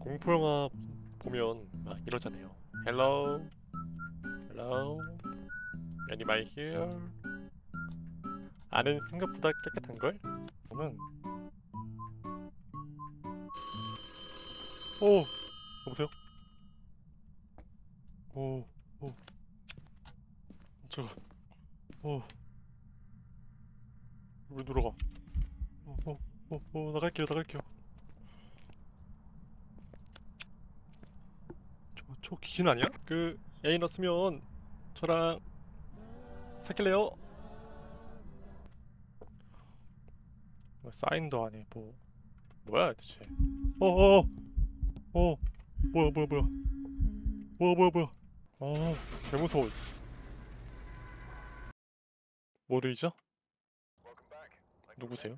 공포 영화 보면 막 이러잖아요. Hello, hello, anybody here? 안은 생각보다 깨끗한 걸? 저는 오 여보세요? 오, 오, 저, 오, 왜 들어가? 어, 어, 어, 어, 나갈게요, 나갈게요. 저, 저 귀신 아니야? 그 애인 없으면 저랑 사귈래요? 뭐 사인도 아니 뭐 뭐야 대체? 어어 어, 뭐야 뭐야 뭐야 뭐야 뭐야 뭐야 아 개무서워 뭐르이죠? 누구세요?